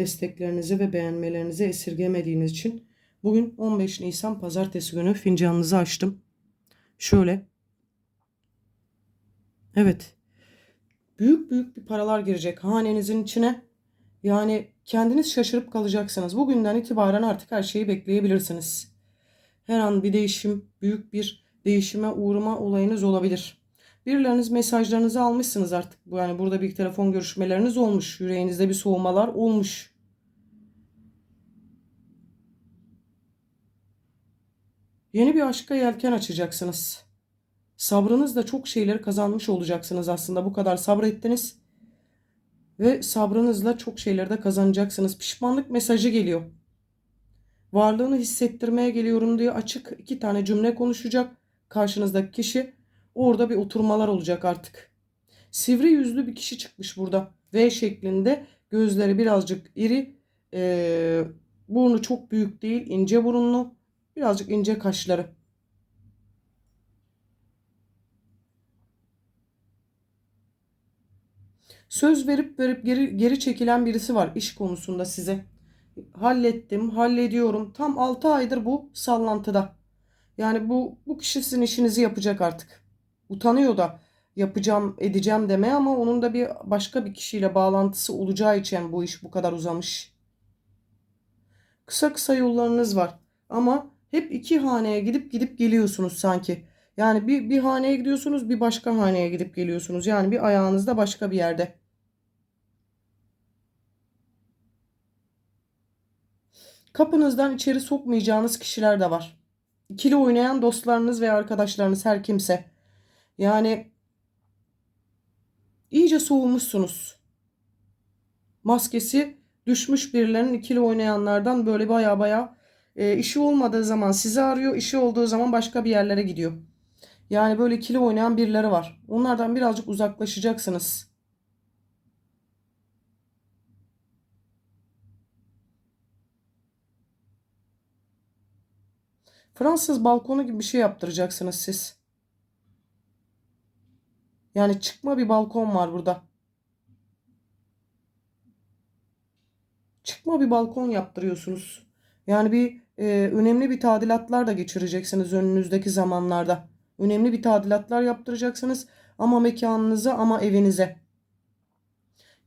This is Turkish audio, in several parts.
Desteklerinizi ve beğenmelerinizi esirgemediğiniz için. Bugün 15 Nisan Pazartesi günü fincanınızı açtım. Şöyle. Evet. Büyük büyük bir paralar girecek hanenizin içine. Yani kendiniz şaşırıp kalacaksınız. Bugünden itibaren artık her şeyi bekleyebilirsiniz. Her an bir değişim, büyük bir değişime uğrama olayınız olabilir. Birileriniz mesajlarınızı almışsınız artık. Yani burada bir telefon görüşmeleriniz olmuş. Yüreğinizde bir soğumalar olmuş. Yeni bir aşka yelken açacaksınız. Sabrınızla çok şeyleri kazanmış olacaksınız aslında. Bu kadar sabrettiniz. Ve sabrınızla çok şeyleri de kazanacaksınız. Pişmanlık mesajı geliyor. Varlığını hissettirmeye geliyorum diye açık iki tane cümle konuşacak. Karşınızdaki kişi orada bir oturmalar olacak artık. Sivri yüzlü bir kişi çıkmış burada. V şeklinde gözleri birazcık iri. Ee, burnu çok büyük değil ince burunlu. Birazcık ince kaşları. Söz verip verip geri, geri çekilen birisi var iş konusunda size. Hallettim, hallediyorum. Tam 6 aydır bu sallantıda. Yani bu bu kişi sizin işinizi yapacak artık. Utanıyor da yapacağım, edeceğim deme ama onun da bir başka bir kişiyle bağlantısı olacağı için bu iş bu kadar uzamış. Kısa kısa yollarınız var ama hep iki haneye gidip gidip geliyorsunuz sanki. Yani bir, bir haneye gidiyorsunuz bir başka haneye gidip geliyorsunuz. Yani bir ayağınızda başka bir yerde. Kapınızdan içeri sokmayacağınız kişiler de var. İkili oynayan dostlarınız ve arkadaşlarınız her kimse. Yani iyice soğumuşsunuz. Maskesi düşmüş birilerinin ikili oynayanlardan böyle baya baya e, işi olmadığı zaman sizi arıyor, işi olduğu zaman başka bir yerlere gidiyor. Yani böyle ikili oynayan birileri var. Onlardan birazcık uzaklaşacaksınız. Fransız balkonu gibi bir şey yaptıracaksınız siz. Yani çıkma bir balkon var burada. Çıkma bir balkon yaptırıyorsunuz. Yani bir e, önemli bir tadilatlar da geçireceksiniz önünüzdeki zamanlarda. Önemli bir tadilatlar yaptıracaksınız ama mekanınıza ama evinize.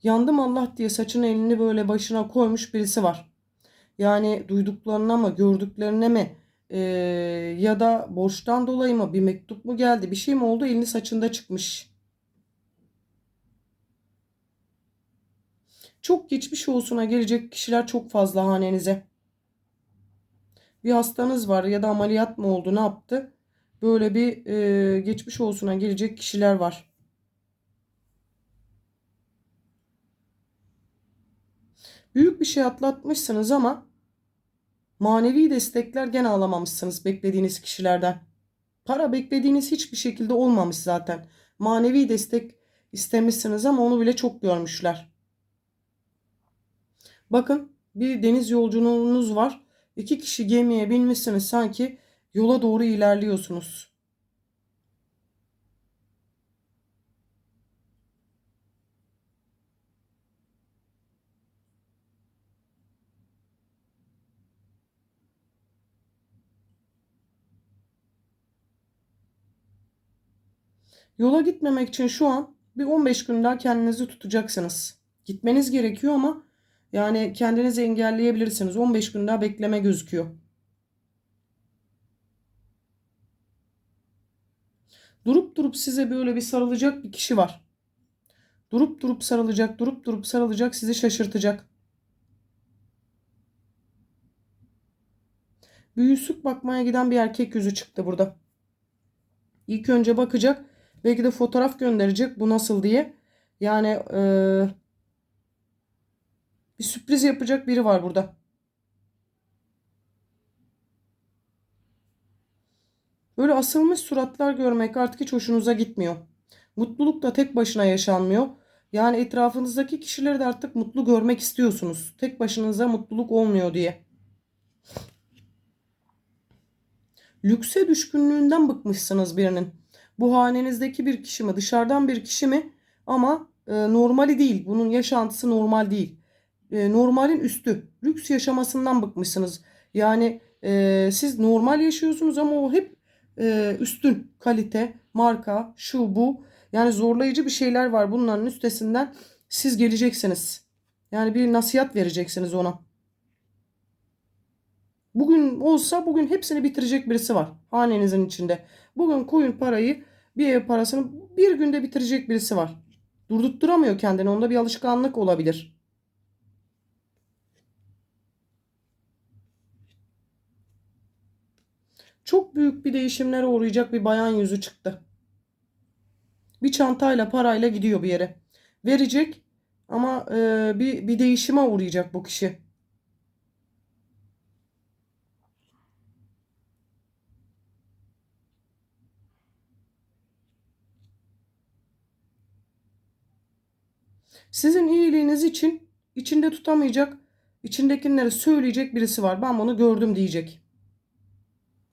Yandım Allah diye saçın elini böyle başına koymuş birisi var. Yani duyduklarına mı gördüklerine mi e, ya da borçtan dolayı mı bir mektup mu geldi bir şey mi oldu elini saçında çıkmış. Çok geçmiş olsuna gelecek kişiler çok fazla hanenize. Bir hastanız var ya da ameliyat mı oldu ne yaptı? Böyle bir e, geçmiş olsuna gelecek kişiler var. Büyük bir şey atlatmışsınız ama manevi destekler gene alamamışsınız beklediğiniz kişilerden. Para beklediğiniz hiçbir şekilde olmamış zaten. Manevi destek istemişsiniz ama onu bile çok görmüşler. Bakın bir deniz yolculuğunuz var. İki kişi gemiye binmişsiniz sanki yola doğru ilerliyorsunuz. Yola gitmemek için şu an bir 15 gün daha kendinizi tutacaksınız. Gitmeniz gerekiyor ama yani kendinizi engelleyebilirsiniz. 15 gün daha bekleme gözüküyor. Durup durup size böyle bir sarılacak bir kişi var. Durup durup sarılacak, durup durup sarılacak, sizi şaşırtacak. Bir yüzük bakmaya giden bir erkek yüzü çıktı burada. İlk önce bakacak. Belki de fotoğraf gönderecek bu nasıl diye. Yani ee, bir sürpriz yapacak biri var burada. Böyle asılmış suratlar görmek artık hiç hoşunuza gitmiyor. Mutluluk da tek başına yaşanmıyor. Yani etrafınızdaki kişileri de artık mutlu görmek istiyorsunuz. Tek başınıza mutluluk olmuyor diye. Lükse düşkünlüğünden bıkmışsınız birinin. Bu hanenizdeki bir kişi mi, dışarıdan bir kişi mi? Ama e, normali değil. Bunun yaşantısı normal değil. E, normalin üstü. Lüks yaşamasından bıkmışsınız. Yani e, siz normal yaşıyorsunuz ama o hep e, üstün kalite, marka, şu bu. Yani zorlayıcı bir şeyler var bunların üstesinden. Siz geleceksiniz. Yani bir nasihat vereceksiniz ona. Bugün olsa bugün hepsini bitirecek birisi var hanenizin içinde. Bugün koyun parayı bir ev parasını bir günde bitirecek birisi var. Durdurtturamıyor kendini. Onda bir alışkanlık olabilir. Çok büyük bir değişimlere uğrayacak bir bayan yüzü çıktı. Bir çantayla parayla gidiyor bir yere. Verecek ama e, bir, bir değişime uğrayacak bu kişi. Sizin iyiliğiniz için içinde tutamayacak, içindekileri söyleyecek birisi var. Ben bunu gördüm diyecek.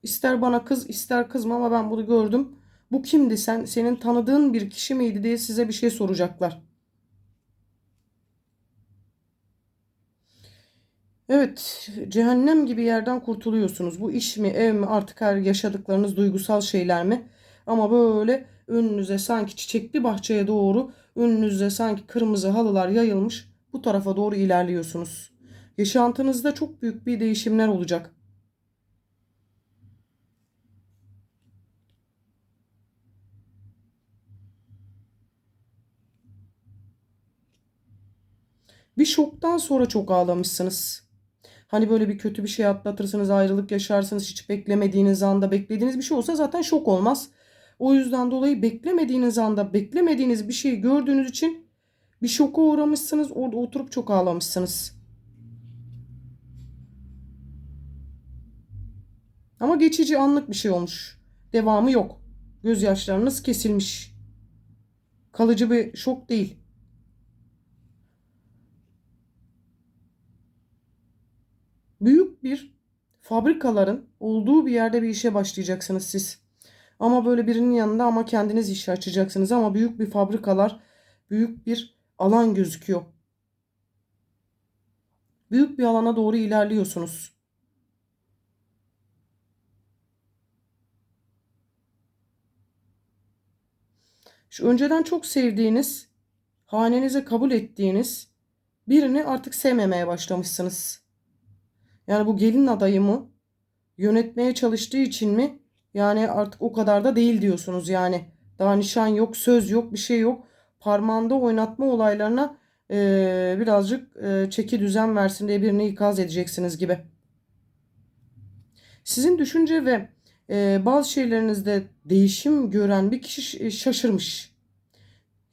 İster bana kız ister kızma ama ben bunu gördüm. Bu kimdi sen senin tanıdığın bir kişi miydi diye size bir şey soracaklar. Evet, cehennem gibi yerden kurtuluyorsunuz. Bu iş mi, ev mi, artık her yaşadıklarınız duygusal şeyler mi? Ama böyle önünüze sanki çiçekli bahçeye doğru önünüze sanki kırmızı halılar yayılmış bu tarafa doğru ilerliyorsunuz. Yaşantınızda çok büyük bir değişimler olacak. Bir şoktan sonra çok ağlamışsınız. Hani böyle bir kötü bir şey atlatırsınız, ayrılık yaşarsınız, hiç beklemediğiniz anda beklediğiniz bir şey olsa zaten şok olmaz. O yüzden dolayı beklemediğiniz anda beklemediğiniz bir şeyi gördüğünüz için bir şoka uğramışsınız. Orada oturup çok ağlamışsınız. Ama geçici anlık bir şey olmuş. Devamı yok. Gözyaşlarınız kesilmiş. Kalıcı bir şok değil. Büyük bir fabrikaların olduğu bir yerde bir işe başlayacaksınız siz. Ama böyle birinin yanında ama kendiniz işi açacaksınız ama büyük bir fabrikalar, büyük bir alan gözüküyor. Büyük bir alana doğru ilerliyorsunuz. Şu önceden çok sevdiğiniz, hanenize kabul ettiğiniz birini artık sevmemeye başlamışsınız. Yani bu gelin adayımı yönetmeye çalıştığı için mi yani artık o kadar da değil diyorsunuz yani. Daha nişan yok, söz yok, bir şey yok. Parmağında oynatma olaylarına e, birazcık e, çeki düzen versin diye birini ikaz edeceksiniz gibi. Sizin düşünce ve e, bazı şeylerinizde değişim gören bir kişi şaşırmış.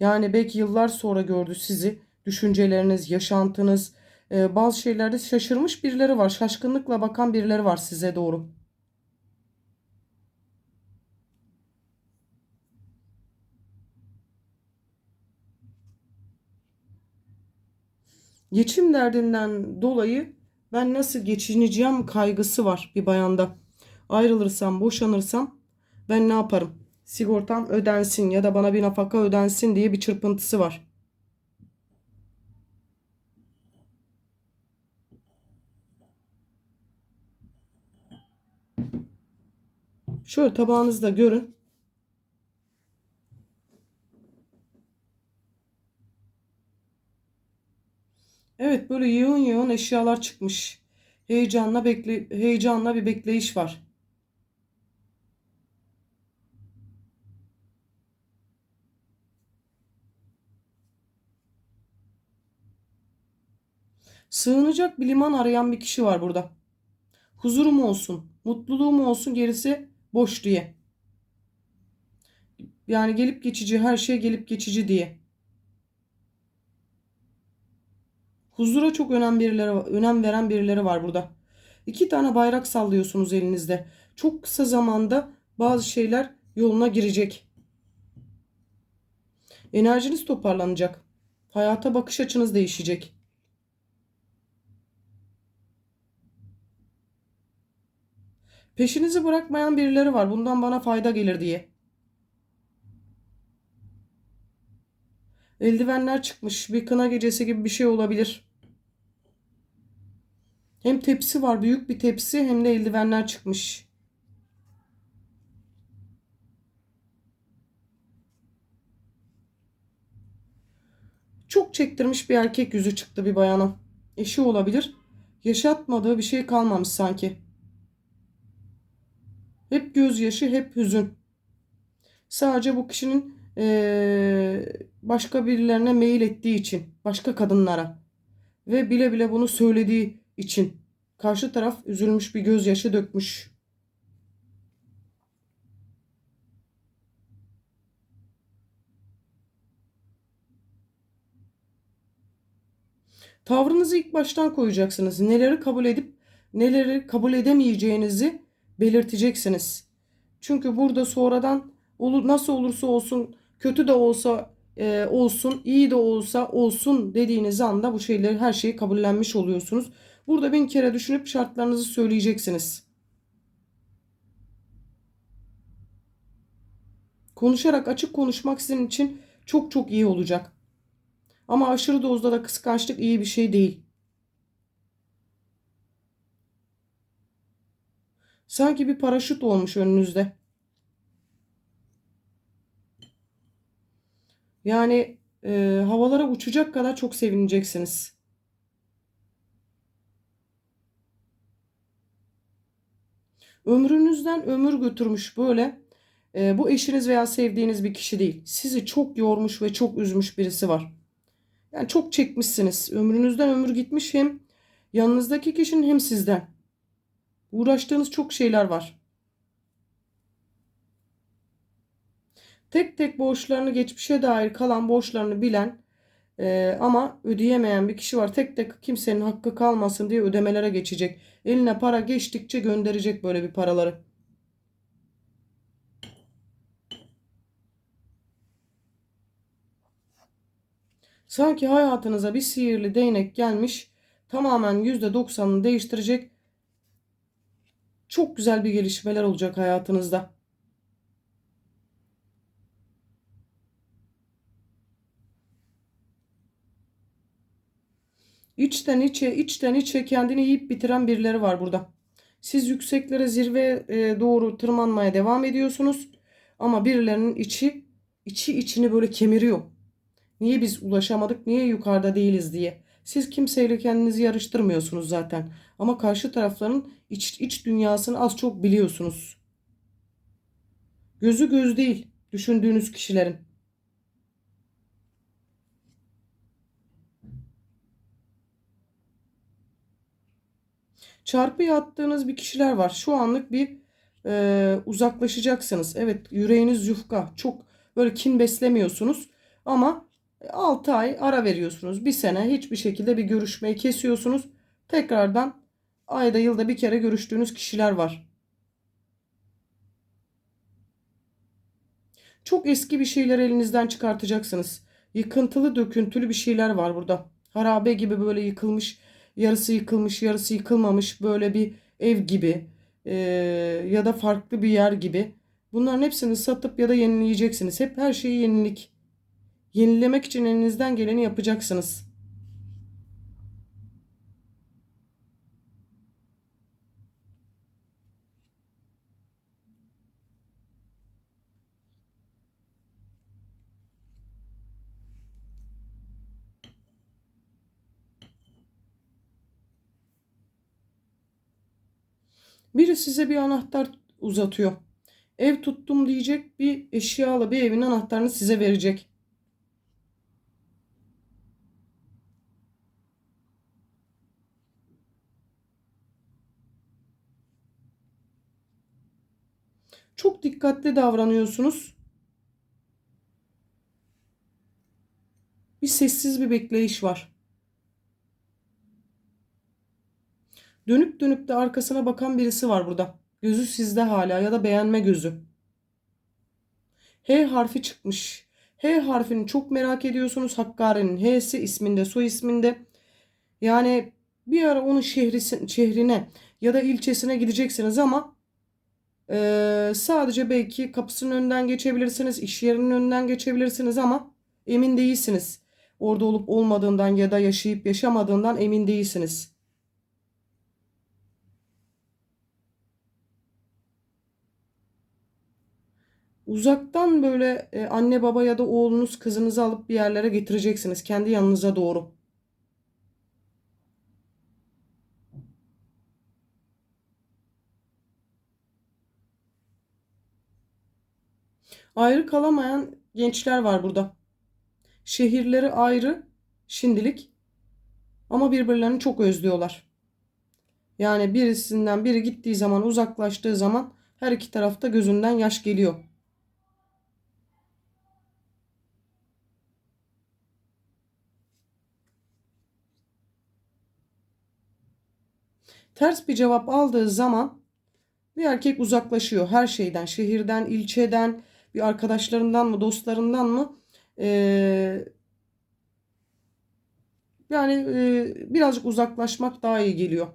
Yani belki yıllar sonra gördü sizi. Düşünceleriniz, yaşantınız, e, bazı şeylerde şaşırmış birileri var. Şaşkınlıkla bakan birileri var size doğru. Geçim derdinden dolayı ben nasıl geçineceğim kaygısı var bir bayanda. Ayrılırsam, boşanırsam ben ne yaparım? Sigortam ödensin ya da bana bir nafaka ödensin diye bir çırpıntısı var. Şöyle tabağınızda görün. Evet böyle yığın yığın eşyalar çıkmış. Heyecanla bekle heyecanla bir bekleyiş var. Sığınacak bir liman arayan bir kişi var burada. Huzurum olsun, mutluluğum olsun gerisi boş diye. Yani gelip geçici her şey gelip geçici diye. Huzura çok önem birileri, önem veren birileri var burada. İki tane bayrak sallıyorsunuz elinizde. Çok kısa zamanda bazı şeyler yoluna girecek. Enerjiniz toparlanacak. Hayata bakış açınız değişecek. Peşinizi bırakmayan birileri var. Bundan bana fayda gelir diye. Eldivenler çıkmış. Bir kına gecesi gibi bir şey olabilir. Hem tepsi var, büyük bir tepsi hem de eldivenler çıkmış. Çok çektirmiş bir erkek yüzü çıktı bir bayana. Eşi olabilir. Yaşatmadığı bir şey kalmamış sanki. Hep gözyaşı, hep hüzün. Sadece bu kişinin eee, başka birilerine meyil ettiği için, başka kadınlara ve bile bile bunu söylediği için karşı taraf üzülmüş bir gözyaşı dökmüş. Tavrınızı ilk baştan koyacaksınız. Neleri kabul edip neleri kabul edemeyeceğinizi belirteceksiniz. Çünkü burada sonradan nasıl olursa olsun kötü de olsa e, olsun iyi de olsa olsun dediğiniz anda bu şeyleri her şeyi kabullenmiş oluyorsunuz. Burada bin kere düşünüp şartlarınızı söyleyeceksiniz. Konuşarak açık konuşmak sizin için çok çok iyi olacak. Ama aşırı dozda da kıskançlık iyi bir şey değil. Sanki bir paraşüt olmuş önünüzde. Yani e, havalara uçacak kadar çok sevineceksiniz. Ömrünüzden ömür götürmüş böyle. E, bu eşiniz veya sevdiğiniz bir kişi değil. Sizi çok yormuş ve çok üzmüş birisi var. Yani çok çekmişsiniz. Ömrünüzden ömür gitmiş hem yanınızdaki kişinin hem sizden. Uğraştığınız çok şeyler var. Tek tek borçlarını geçmişe dair kalan borçlarını bilen e, ama ödeyemeyen bir kişi var. Tek tek kimsenin hakkı kalmasın diye ödemelere geçecek. Eline para geçtikçe gönderecek böyle bir paraları. Sanki hayatınıza bir sihirli değnek gelmiş, tamamen %90'ını değiştirecek çok güzel bir gelişmeler olacak hayatınızda. İçten içe, içten içe kendini yiyip bitiren birileri var burada. Siz yükseklere, zirveye e, doğru tırmanmaya devam ediyorsunuz. Ama birilerinin içi, içi içini böyle kemiriyor. Niye biz ulaşamadık, niye yukarıda değiliz diye. Siz kimseyle kendinizi yarıştırmıyorsunuz zaten. Ama karşı tarafların iç, iç dünyasını az çok biliyorsunuz. Gözü göz değil düşündüğünüz kişilerin. Çarpıya attığınız bir kişiler var. Şu anlık bir e, uzaklaşacaksınız. Evet yüreğiniz yufka. Çok böyle kin beslemiyorsunuz. Ama 6 ay ara veriyorsunuz. Bir sene hiçbir şekilde bir görüşmeyi kesiyorsunuz. Tekrardan ayda yılda bir kere görüştüğünüz kişiler var. Çok eski bir şeyler elinizden çıkartacaksınız. Yıkıntılı döküntülü bir şeyler var burada. Harabe gibi böyle yıkılmış, yarısı yıkılmış, yarısı yıkılmamış böyle bir ev gibi e, ya da farklı bir yer gibi. Bunların hepsini satıp ya da yenileyeceksiniz. Hep her şeyi yenilik. Yenilemek için elinizden geleni yapacaksınız. Biri size bir anahtar uzatıyor. Ev tuttum diyecek bir eşyalı bir evin anahtarını size verecek. Çok dikkatli davranıyorsunuz. Bir sessiz bir bekleyiş var. Dönüp dönüp de arkasına bakan birisi var burada. Gözü sizde hala ya da beğenme gözü. H harfi çıkmış. H harfini çok merak ediyorsunuz. Hakkari'nin H'si isminde, soy isminde. Yani bir ara onun şehri, şehrine ya da ilçesine gideceksiniz ama e, sadece belki kapısının önünden geçebilirsiniz, iş yerinin önünden geçebilirsiniz ama emin değilsiniz. Orada olup olmadığından ya da yaşayıp yaşamadığından emin değilsiniz. Uzaktan böyle e, anne baba ya da oğlunuz kızınızı alıp bir yerlere getireceksiniz. Kendi yanınıza doğru. Ayrı kalamayan gençler var burada. Şehirleri ayrı şimdilik ama birbirlerini çok özlüyorlar. Yani birisinden biri gittiği zaman uzaklaştığı zaman her iki tarafta gözünden yaş geliyor. Ters bir cevap aldığı zaman bir erkek uzaklaşıyor her şeyden, şehirden, ilçeden, bir arkadaşlarından mı, dostlarından mı? Ee, yani e, birazcık uzaklaşmak daha iyi geliyor.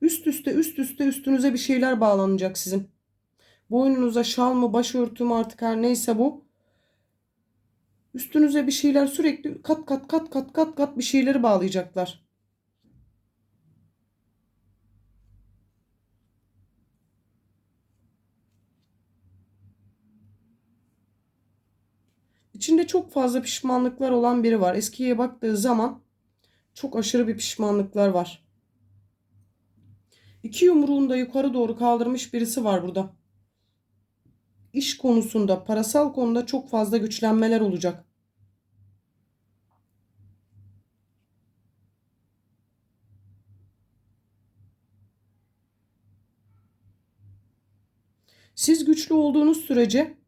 Üst üste üst üste üstünüze bir şeyler bağlanacak sizin. Boynunuza şal mı başörtü mü artık her neyse bu. Üstünüze bir şeyler sürekli kat kat kat kat kat kat bir şeyleri bağlayacaklar. İçinde çok fazla pişmanlıklar olan biri var. Eskiye baktığı zaman çok aşırı bir pişmanlıklar var. İki yumruğunu da yukarı doğru kaldırmış birisi var burada. İş konusunda, parasal konuda çok fazla güçlenmeler olacak. Siz güçlü olduğunuz sürece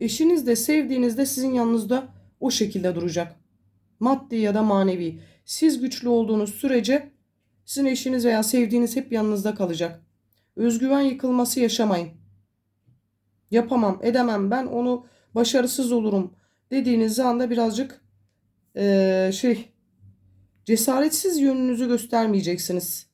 eşiniz de sevdiğiniz de sizin yanınızda o şekilde duracak. Maddi ya da manevi. Siz güçlü olduğunuz sürece sizin eşiniz veya sevdiğiniz hep yanınızda kalacak. Özgüven yıkılması yaşamayın. Yapamam, edemem, ben onu başarısız olurum dediğiniz anda birazcık ee, şey cesaretsiz yönünüzü göstermeyeceksiniz.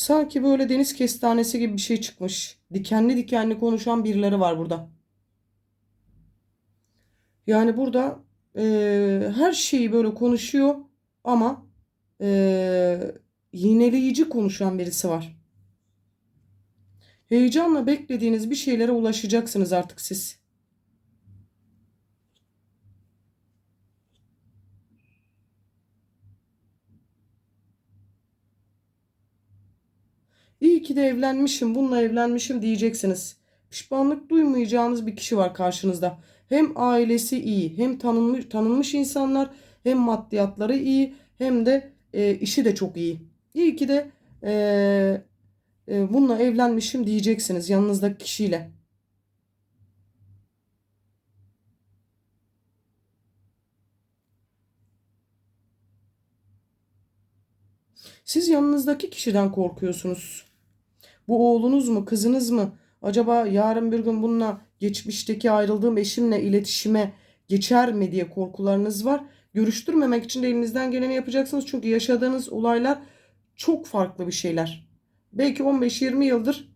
Sanki böyle deniz kestanesi gibi bir şey çıkmış. Dikenli dikenli konuşan birileri var burada. Yani burada e, her şeyi böyle konuşuyor ama e, yineleyici konuşan birisi var. Heyecanla beklediğiniz bir şeylere ulaşacaksınız artık siz. İyi ki de evlenmişim, bununla evlenmişim diyeceksiniz. Pişmanlık duymayacağınız bir kişi var karşınızda. Hem ailesi iyi, hem tanınmış, tanınmış insanlar, hem maddiyatları iyi, hem de e, işi de çok iyi. İyi ki de e, e, bununla evlenmişim diyeceksiniz yanınızdaki kişiyle. Siz yanınızdaki kişiden korkuyorsunuz. Bu oğlunuz mu, kızınız mı? Acaba yarın bir gün bununla geçmişteki ayrıldığım eşimle iletişime geçer mi diye korkularınız var. Görüştürmemek için de elinizden geleni yapacaksınız. Çünkü yaşadığınız olaylar çok farklı bir şeyler. Belki 15-20 yıldır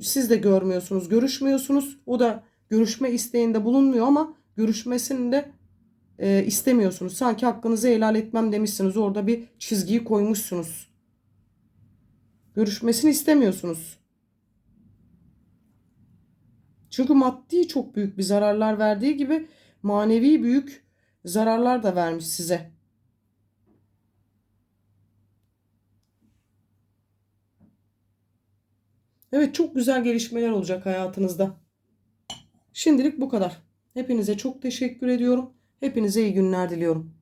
siz de görmüyorsunuz, görüşmüyorsunuz. O da görüşme isteğinde bulunmuyor ama görüşmesini de e, istemiyorsunuz. Sanki hakkınızı helal etmem demişsiniz. Orada bir çizgiyi koymuşsunuz. Görüşmesini istemiyorsunuz. Çünkü maddi çok büyük bir zararlar verdiği gibi manevi büyük zararlar da vermiş size. Evet çok güzel gelişmeler olacak hayatınızda. Şimdilik bu kadar. Hepinize çok teşekkür ediyorum. Hepinize iyi günler diliyorum.